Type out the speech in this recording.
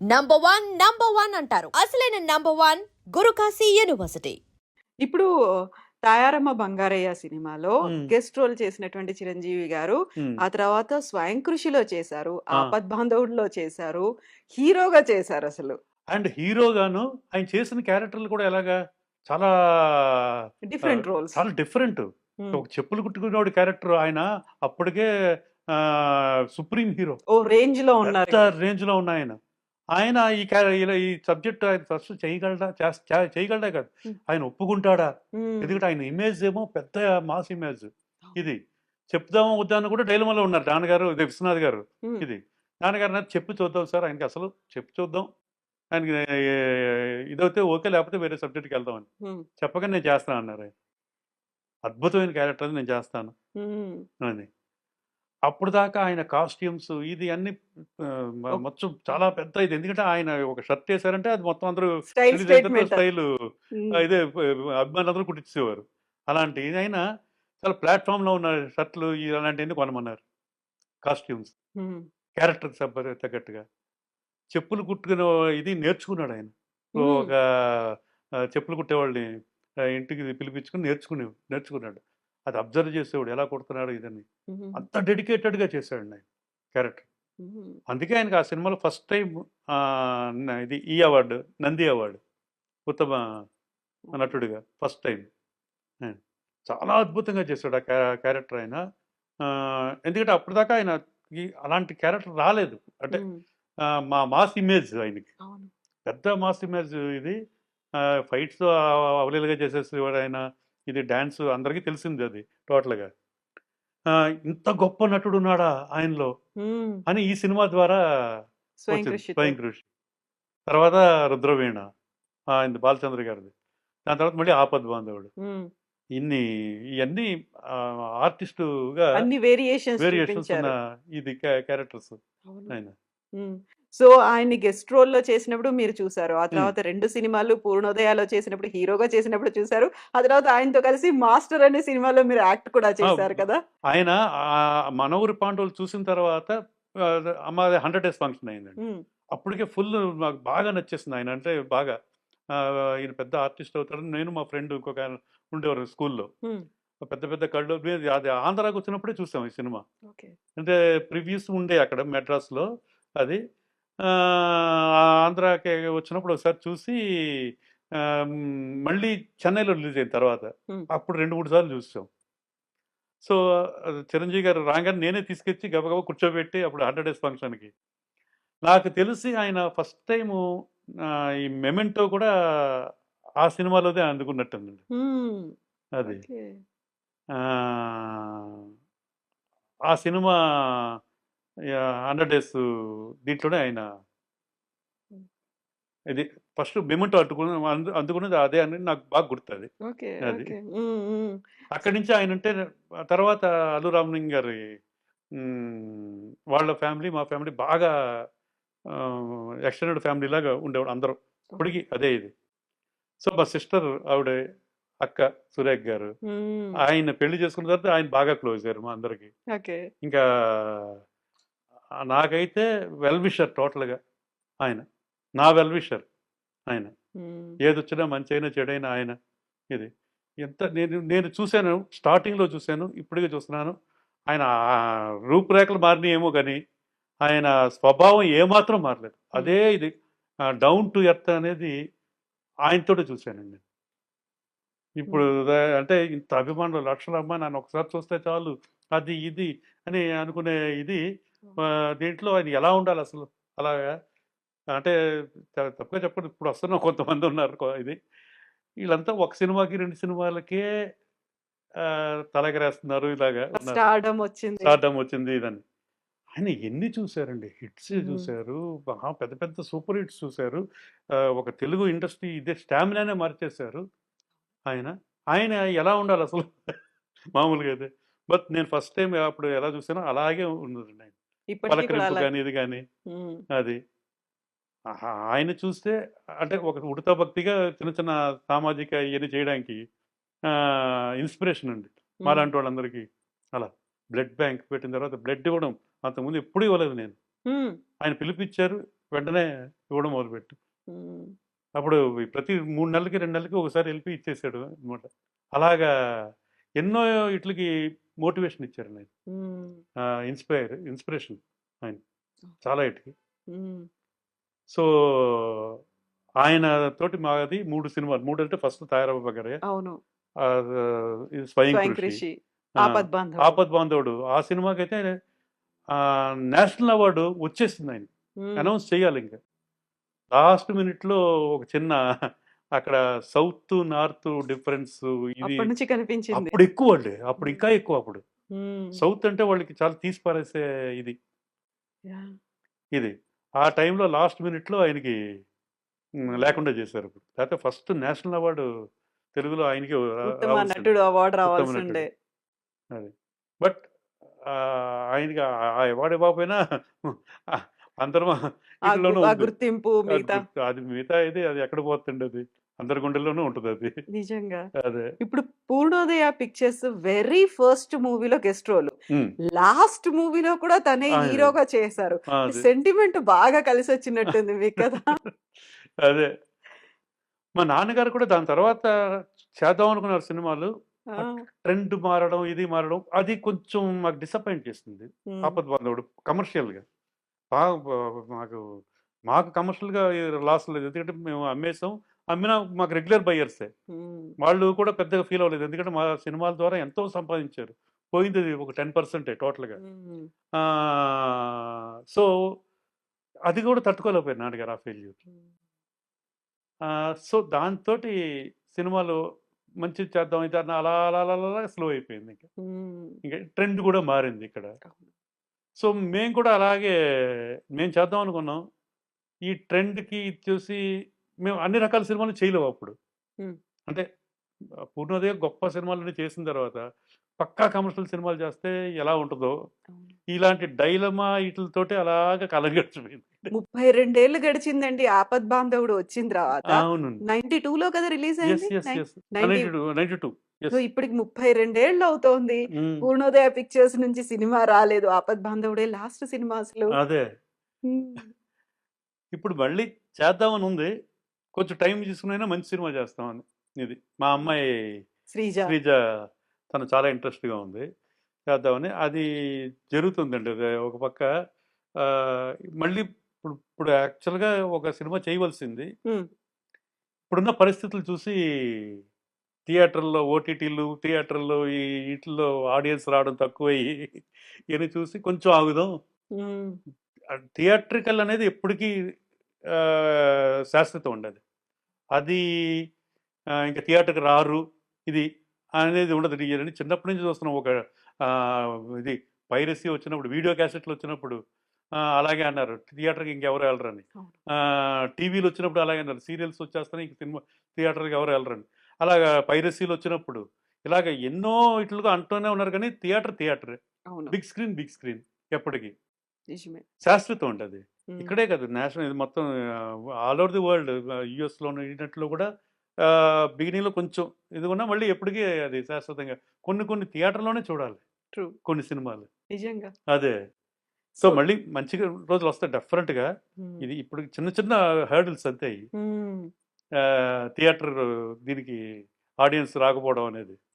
Number one number one అంటారు. అసలైన number one Guru Kashi university. ఇప్పుడు తాయారమ్మ బంగారయ్య సినిమాలో. గెస్ట్ రోల్ చేసినటువంటి చిరంజీవి గారు. ఆ తర్వాత స్వయం కృషిలో చేశారు ఆ. ఆపద్ బాంధవుడిలో చేశారు హీరోగా చేశారు అసలు. అండ్ హీరోగాను ఆయన చేసిన క్యారెక్టర్లు కూడా ఎలాగా చాలా డిఫరెంట్ రోల్స్ చాలా డిఫరెంట్ ఒక చెప్పులు కుట్టుకునేవాడి క్యారెక్టర్ ఆయన అప్పటికే సుప్రీం హీరో. ఓ రేంజ్లో ఉన్నారు రేంజ్లో ఉన్న ఆయన. ఆయన ఈ ఈ సబ్జెక్ట్ ఆయన ఫస్ట్ చేయగలడా? చేయగలడా కాదు. ఆయన ఒప్పుకుంటాడా. ఎందుకంటే ఆయన ఇమేజ్ ఏమో పెద్ద మాస్ ఇమేజ్ ఇది. చెప్దామా వద్దా అని కూడా డైలమాలో ఉన్నారు నాన్నగారు ఇది విశ్వనాథ్ గారు. ఇది. నాన్నగారు నాకు చెప్పి చూద్దాం సార్. ఆయనకి అసలు చెప్పి చూద్దాం. ఆయనకి ఇదైతే ఓకే లేకపోతే వేరే సబ్జెక్ట్కి వెళ్దామని మ్మ్. చెప్పగా నేను చేస్తాను అన్నారు అద్భుతమైన క్యారెక్టర్ నేను చేస్తాను. అని. అప్పుడు దాకా ఆయన కాస్ట్యూమ్స్ ఇది అన్ని మొత్తం చాలా పెద్ద ఇది ఎందుకంటే ఆయన ఒక షర్ట్ వేశారంటే అది మొత్తం అందరూ స్టైల్ ఇదే అభిమానులు అందరూ కుట్టించేవారు. అలాంటి అయినా చాలా ప్లాట్ఫామ్లో ఉన్న షర్ట్లు అలాంటివన్నీ కొనమన్నారు. కాస్ట్యూమ్స్. క్యారెక్టర్ తగ్గట్టుగా. చెప్పులు కుట్టుకునే ఇది నేర్చుకున్నాడు ఆయన. ఒక చెప్పులు కుట్టేవాళ్ళని ఇంటికి పిలిపించుకుని నేర్చుకునే నేర్చుకున్నాడు. అది అబ్జర్వ్ చేసేవాడు ఎలా కుడుతున్నాడు ఇదని. అంత డెడికేటెడ్గా చేశాడు ఆయన క్యారెక్టర్. అందుకే ఆయనకి ఆ సినిమాలో ఫస్ట్ టైం ఇది ఈ అవార్డు నంది అవార్డు ఉత్తమ నటుడిగా ఫస్ట్ టైం చాలా అద్భుతంగా చేశాడు ఆ క్యా- క్యారెక్టర్ ఆయన. ఎందుకంటే అప్పటిదాకా ఆయన అలాంటి క్యారెక్టర్ రాలేదు. అంటే మా మాస్ ఇమేజ్ ఆయనకి. పెద్ద మాస్ ఇమేజ్ ఇది. ఫైట్స్ అవలీలుగా చేసేసేవాడు ఆయన. ఇది డ్యాన్స్ అందరికీ తెలిసింది అది టోటల్గా ఆ, ఇంత గొప్ప నటుడు ఉన్నాడా ఆయనలో. అని ఈ సినిమా ద్వారా స్వయం. కృషి తర్వాత రుద్రవీణ ఆయన బాలచంద్ర గారిది దాని తర్వాత మళ్ళీ ఆపద్ బాంధవుడు ఇన్ని ఇవన్నీ ఆర్టిస్టుగా అన్ని వేరియేషన్స్ వేరియేషన్స్ ఉన్న చూపించారు ఇది క్యారెక్టర్స్. ఆయన. సో ఆయన్ని గెస్ట్ రోల్లో చేసినప్పుడు మీరు చూసారు. ఆ తర్వాత రెండు సినిమాలు పూర్ణోదయాలో చేసినప్పుడు హీరోగా చేసినప్పుడు చూసారు. ఆ తర్వాత ఆయనతో కలిసి మాస్టర్ అనే సినిమాలో మీరు యాక్ట్ కూడా చేశారు కదా? ఆయన ఆ మనవరి పాండవులు చూసిన తర్వాత ఆ, అమ్మ హండ్రెడ్ డేస్ ఫంక్షన్ అయిందండి. అప్పటికే ఫుల్ నాకు బాగా నచ్చేసింది ఆయన. అంటే బాగా ఈయన పెద్ద ఆర్టిస్ట్ అవుతాడు నేను మా ఫ్రెండ్ ఇంకొక ఉండేవారు స్కూల్లో. పెద్ద పెద్ద కళ్ళు అది ఆంధ్రాకి వచ్చినప్పుడే చూసాం ఈ సినిమా. అంటే ప్రివ్యూస్ ఉండే అక్కడ మెడ్రాస్లో. అది ఆంధ్రాకి వచ్చినప్పుడు ఒకసారి చూసి మళ్ళీ చెన్నైలో రిలీజ్ అయిన తర్వాత. అప్పుడు రెండు మూడు సార్లు చూసాం. సో చిరంజీవి గారు రాగానే నేనే తీసుకొచ్చి గబగబా కూర్చోబెట్టి అప్పుడు హండ్రెడ్ డేస్ ఫంక్షన్కి. నాకు తెలిసి ఆయన ఫస్ట్ టైము ఈ మెమెంటో కూడా ఆ సినిమాలోదే అందుకున్నట్టుందండి. అది. ఆ సినిమా హండ్రెడ్ డేస్ దీంట్లోనే ఆయన ఇది ఫస్ట్ మెమెంటో అట్టుకుని అందు అందుకున్నది అదే అని నాకు బాగా గుర్తుంది. ఓకే అది. అక్కడి నుంచి ఆయన అంటే తర్వాత అల్లు రామలింగ్ గారి వాళ్ళ ఫ్యామిలీ మా ఫ్యామిలీ బాగా ఎక్స్టెండెడ్ ఫ్యామిలీ లాగా ఉండేవాడు అందరూ. ఇప్పటికీ అదే ఇది. సో మా సిస్టర్ ఆవిడ అక్క సురేఖ్ గారు. ఆయన పెళ్ళి చేసుకున్న తర్వాత ఆయన బాగా క్లోజ్ అయ్యారు మా అందరికి. ఇంకా నాకైతే వెల్ విషర్ టోటల్గా ఆయన. నా వెల్ విషర్ ఆయన. మ్మ్. ఏది వచ్చినా మంచి అయినా చెడైనా ఆయన. ఇది. ఎంత నేను నేను చూశాను స్టార్టింగ్లో చూశాను ఇప్పటికే చూస్తున్నాను. ఆయన రూపురేఖలు మారినాయేమో కానీ ఆయన స్వభావం ఏమాత్రం మారలేదు. అదే ఇది. డౌన్ టు ఎర్త్ అనేది ఆయనతోటే చూశానండి ఇప్పుడు అంటే ఇంత అభిమానులు లక్షల అమ్మాయి నన్ను ఒకసారి చూస్తే చాలు అది ఇది అని అనుకునే ఇది దీంట్లో ఆయన ఎలా ఉండాలి అసలు? అలాగా? అంటే తప్పుగా చెప్పండి. ఇప్పుడు వస్తున్న కొంతమంది ఉన్నారు ఇది. వీళ్ళంతా ఒక సినిమాకి రెండు సినిమాలకే తలగరేస్తున్నారు ఇలాగా. స్టార్డమ్ వచ్చింది. స్టార్డమ్ వచ్చింది ఇదని. ఆయన ఎన్ని చూశారండి హిట్స్. చూశారు మహా పెద్ద పెద్ద సూపర్ హిట్స్ చూశారు ఒక తెలుగు ఇండస్ట్రీ ఇదే స్టామినానే మార్చేశారు. ఆయన ఆయన ఎలా ఉండాలి అసలు? మామూలుగా అయితే. బట్ నేను ఫస్ట్ టైం అప్పుడు ఎలా చూసానో అలాగే ఉన్నదండి ఆయన. పలకరింపు కానీ ఇది కానీ. అది ఆయన చూస్తే అంటే ఒక ఉడతా భక్తిగా చిన్న చిన్న సామాజిక ఇవన్నీ చేయడానికి ఇన్స్పిరేషన్ అండి. మాలాంటి వాళ్ళందరికీ అలా బ్లడ్ బ్యాంక్ పెట్టిన తర్వాత బ్లడ్ ఇవ్వడం అంతకుముందు ఎప్పుడు ఇవ్వలేదు నేను. ఆయన పిలిపించారు వెంటనే ఇవ్వడం మొదలుపెట్టు. అప్పుడు ప్రతి మూడు నెలలకి రెండు నెలలకి ఒకసారి వెళ్ళి ఇచ్చేసాడు అనమాట అలాగా ఎన్నో ఇట్లకి మోటివేషన్ ఇచ్చారు ఉమ్. ఇన్స్పైర్ ఇన్స్పిరేషన్ ఆయన. చాలా ఇటుకి. సో ఆయన తోటి మాది మూడు సినిమాలు. మూడు అంటే ఫస్ట్ తయారవ్వ బగరే అవును స్వయం కృషి. ఆపద్ బాంధవ్ ఆపద్ బాంధవుడు. ఆ సినిమాకి అయితే నేషనల్ అవార్డు వచ్చేసింది ఆయన. అనౌన్స్ చేయాలి ఇంకా. లాస్ట్ మినిట్లో ఒక చిన్న అక్కడ సౌత్ నార్త్ డిఫరెన్స్ ఇది అప్పుడు ఎక్కువ అండి. అప్పుడు ఇంకా ఎక్కువ అప్పుడు. సౌత్ అంటే వాళ్ళకి చాలా తీసి పారేసే ఇది. ఇది. ఆ టైంలో లాస్ట్ మినిట్లో ఆయనకి మ్, లేకుండా చేశారు ఇప్పుడు లేకపోతే ఫస్ట్ నేషనల్ అవార్డు తెలుగులో ఆయనకి నటుడు అవార్డు అది. బట్ ఆయనకి ఆ- అవార్డు ఇవ్వకపోయినా అందరం. గుర్తింపు అది మిగతా. అది మిగతా ఇది అది ఎక్కడ పోతుండే అది అందరి గుండెల్లోనూ ఉంటుంది అది. నిజంగా. అదే. ఇప్పుడు పూర్ణోదయ పిక్చర్స్ వెరీ ఫస్ట్ మూవీలో గెస్ట్ రోల్. లాస్ట్ మూవీలో కూడా తనే. హీరోగా చేశారు. సెంటిమెంట్ బాగా కలిసి వచ్చినట్టుంది మీకు కదా అదే. మా నాన్నగారు కూడా దాని తర్వాత చేద్దాం అనుకున్నారు సినిమాలు. ట్రెండ్ మారడం ఇది మారడం అది కొంచెం మాకు డిసప్పాయింట్ చేస్తుంది ఆపద్ బాంధవుడు కమర్షియల్గా. బాగా మాకు మాకు కమర్షియల్గా లాస్ లేదు ఎందుకంటే మేము అమ్మేసాం. అమ్మినా మాకు రెగ్యులర్ బయ్యర్సే వాళ్ళు కూడా పెద్దగా ఫీల్ అవ్వలేదు. ఎందుకంటే మా సినిమాల ద్వారా ఎంతో సంపాదించారు. పోయింది ఒక టెన్ పర్సెంటే టోటల్గా. సో అది కూడా తట్టుకోలేకపోయారు నాన్నగారు ఆ ఫెయిల్యూర్. సో దాంతో సినిమాలు మంచి చేద్దాం ఇది అన్న అలా అలా అలా స్లో అయిపోయింది ఇంకా. ఇంకా ట్రెండ్ కూడా మారింది ఇక్కడ. సో మేము కూడా అలాగే మేము చేద్దాం అనుకున్నాం. ఈ ట్రెండ్కి చూసి మేము అన్ని రకాల సినిమాలు చేయలేము అప్పుడు. అంటే పూర్ణోదయ గొప్ప సినిమాలన్నీ చేసిన తర్వాత పక్కా కమర్షియల్ సినిమాలు చేస్తే ఎలా ఉంటుందో. ఇలాంటి డైలమా వీటితోటి అలాగా కలం గడిచిపోయింది ముప్పై రెండేళ్ళు గడిచిందండి. ఆపద్ బాంధవుడు వచ్చిన తర్వాత నైన్టీ టూ లో కదా రిలీజ్ అయింది? Yes yes 90 ninety two ninety two. Yes so ఇప్పటికి ముప్పై రెండేళ్ళు అవుతోంది. పూర్ణోదయ పిక్చర్స్ నుంచి సినిమా రాలేదు. ఆపద్ బాంధవుడే లాస్ట్ సినిమా అసలు. అదే. ఇప్పుడు మళ్ళీ చేద్దామని ఉంది కొంచెం టైం తీసుకునైనా మంచి సినిమా చేస్తామని. ఇది మా అమ్మాయి శ్రీజ. శ్రీజ తను చాలా ఇంట్రెస్ట్గా ఉంది. చేద్దామని. అది జరుగుతుందండి. అది ఒక పక్క మళ్ళీ ఇప్పుడు ఇప్పుడు యాక్చువల్గా ఒక సినిమా చేయవలసింది. ఇప్పుడున్న పరిస్థితులు చూసి థియేటర్లో ఓటీటీలు థియేటర్లో ఈ వీటిల్లో ఆడియన్స్ రావడం తక్కువయ్యి ఇవన్నీ చూసి కొంచెం ఆగుదాం. థియేట్రికల్ అనేది ఎప్పటికీ శాశ్వతం ఉండదు. అది ఇంకా థియేటర్కి రారు ఇది అనేది ఉండదు. అని చిన్నప్పటి నుంచి చూస్తున్నాం. ఒక ఇది పైరసీ వచ్చినప్పుడు వీడియో క్యాసెట్లు వచ్చినప్పుడు అలాగే అన్నారు. థియేటర్కి ఇంకెవరు వెళ్ళరని. టీవీలు వచ్చినప్పుడు అలాగే అన్నారు. సీరియల్స్ వచ్చేస్తాయి ఇంక సినిమా థియేటర్కి ఎవరు వెళ్ళరని. అలాగా పైరసీలు వచ్చినప్పుడు ఇలాగ ఎన్నో ఇట్లుగా అంటూనే ఉన్నారు కానీ theatre theatre. Big screen big screen ఎప్పటికీ. శాశ్వతం ఉంటుంది ఇక్కడే కాదు నేషనల్ ఇది మొత్తం ఆల్ ఓవర్ ది వరల్డ్ యుఎస్లోను ఇంటర్నెట్లో కూడా బిగినింగ్లో కొంచెం ఇది ఉన్నా మళ్ళీ ఎప్పటికీ అది శాశ్వతంగా కొన్ని కొన్ని థియేటర్లోనే చూడాలి. True. కొన్ని సినిమాలు. నిజంగా. అదే. సో మళ్ళీ మంచిగా రోజులు వస్తాయి డెఫినెట్గా ఉమ్, ఇది ఇప్పుడు చిన్న చిన్న హర్డిల్స్ అంతే థియేటర్ దీనికి ఆడియన్స్ రాకపోవడం అనేది.